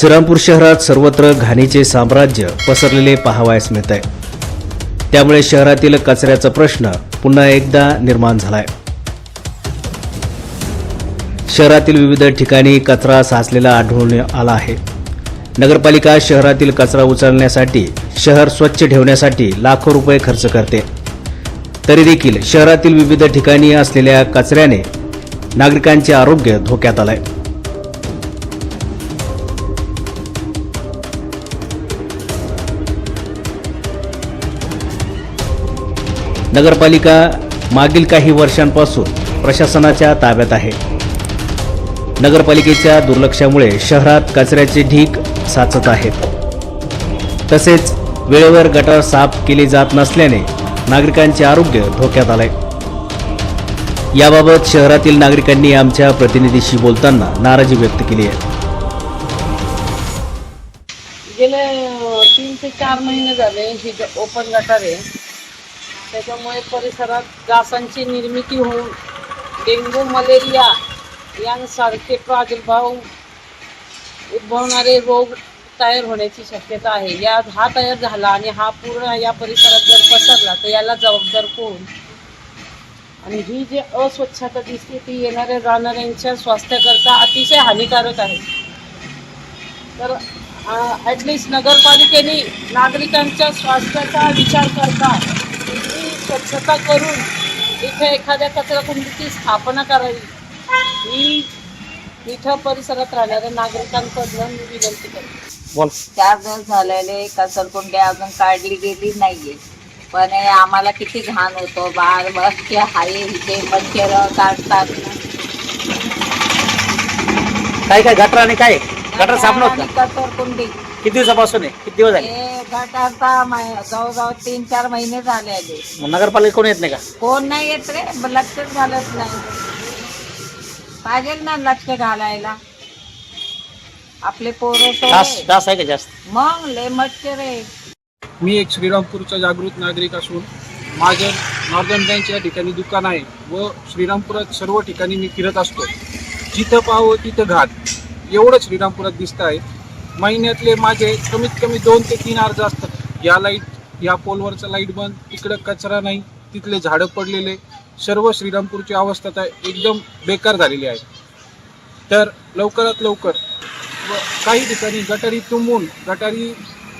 श्रीरामपूर शहरात सर्वत्र घाणीचे साम्राज्य पसरलेले पाहावयास मिळत आहे त्यामुळे शहरातील कचऱ्याचा प्रश्न पुन्हा एकदा निर्माण झालाय. शहरातील विविध ठिकाणी कचरा साचलेला आढळून आला आहे. नगरपालिका शहरातील कचरा उचलण्यासाठी शहर स्वच्छ ठेवण्यासाठी लाखो रुपये खर्च करते. तरी देखील शहरातील विविध ठिकाणी असलेल्या कचऱ्याने नागरिकांचे आरोग्य धोक्यात आलंय. नगरपालिका मागील काही वर्षांपासून प्रशासनाच्या ताब्यात आहे. नगरपालिकेच्या दुर्लक्षामुळे शहरात कचऱ्याचे ढीग साचत आहेत. तसेच वेळेवर गटार साफ केले जात नसल्याने नागरिकांचे आरोग्य धोक्यात आलंय. याबाबत शहरातील नागरिकांनी आमच्या प्रतिनिधीशी बोलताना नाराजी व्यक्त केली आहे. गेले तीन ते चार महिने झाले ही ओपन गटार आहे त्याच्यामुळे परिसरात डासांची निर्मिती होऊन डेंग्यू मलेरिया यांसारखे प्रादुर्भाव उद्भवणारे रोग तयार होण्याची शक्यता आहे. या हा तयार झाला आणि हा पूर्ण या परिसरात जर पसरला तर याला जबाबदार कोण? आणि ही जी अस्वच्छता दिसते ती येणाऱ्या जाणाऱ्यांच्या स्वास्थ्याकरता अतिशय हानिकारक आहे. तर ॲटलिस्ट नगरपालिकेने नागरिकांच्या स्वास्थ्याचा विचार करता स्वच्छता करून इथे एखाद्या कचरा कुंडीची स्थापना करावी ही इथं परिसरात राहणाऱ्या नागरिकांकडनं मी विनंती करते. चार दिवस झालेले कचरकुंडी अजून काढली गेली नाहीये. पण हे आम्हाला किती घाण होतो. बार बसचे हाये इथे मच्छर काढतात. काय काय गटर आणि काय? गटर नव्हतं? कचरकुंडी. किती दिवसापासून आहे? किती दिवस झाले? मै- जवळजवळ तीन चार महिने झाले आले. मग नगरपालिका कोण येत नाही का? कोण नाही येत रे ब- लक्षच घालत नाही. पाहिजे ना लक्ष घालायला. आपले पोरं डास आहे. डास आहे का जास्त? मग ले मच्छर आहे. मी एक श्रीरामपूरचा जागृत नागरिक असून माझं नॉर्दर्न बँक या ठिकाणी दुकान आहे व श्रीरामपुरात सर्व ठिकाणी मी फिरत असतो. जिथं पाहावं तिथं घाट. एवढं श्रीरामपुरात दिसतं आहे. महिन्यातले माझे कमीत कमी दोन ते तीन अर्ज असतात. या लाइट या पोलवरचा लाइट बंद तिकडं कचरा नाही तिथले झाडं पडलेले. सर्व श्रीरामपूरची अवस्था तर एकदम बेकार झालेली आहे. तर लवकरात लवकर व काही ठिकाणी गटारी तुंबून गटारी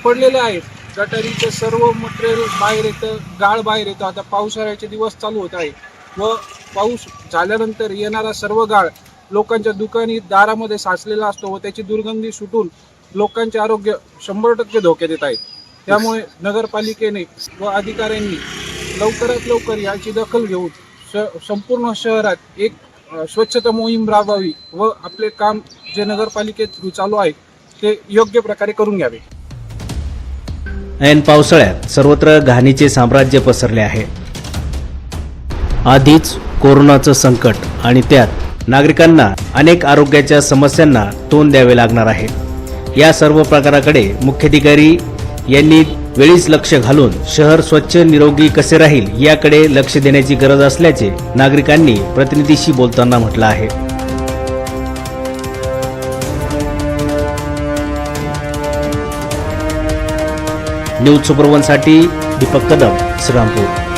पडलेल्या आहेत. गटारीचं सर्व मटेरियल बाहेर येतं गाळ बाहेर येतं. आता पावसाळ्याचे दिवस चालू होत आहे व पाऊस झाल्यानंतर येणारा सर्व गाळ लोकांच्या दुकानी दारामध्ये साचलेला असतो व त्याची दुर्गंधी सुटून लोकांचे आरोग्य शंभर टक्के धोक्यात येत आहे त्यामुळे नगरपालिकेने व अधिकाऱ्यांनी लवकरात लवकर याची दखल घेऊन श संपूर्ण शहरात एक स्वच्छता मोहीम राबवावी व आपले काम जे नगरपालिकेत थ्रू चालू आहे ते योग्य प्रकारे करून घ्यावे. ऐन पावसाळ्यात सर्वत्र घाणीचे साम्राज्य पसरले आहे. आधीच कोरोनाचं संकट आणि त्यात नागरिकांना अनेक आरोग्याच्या समस्यांना तोंड द्यावे लागणार आहे. या सर्व प्रकाराकडे मुख्याधिकारी यांनी वेळीच लक्ष घालून शहर स्वच्छ निरोगी कसे राहील याकडे लक्ष देण्याची गरज असल्याचे नागरिकांनी प्रतिनिधीशी बोलताना म्हटलं आहे. न्यूज सुपरवनसाठी दीपक कदम श्रीरामपूर.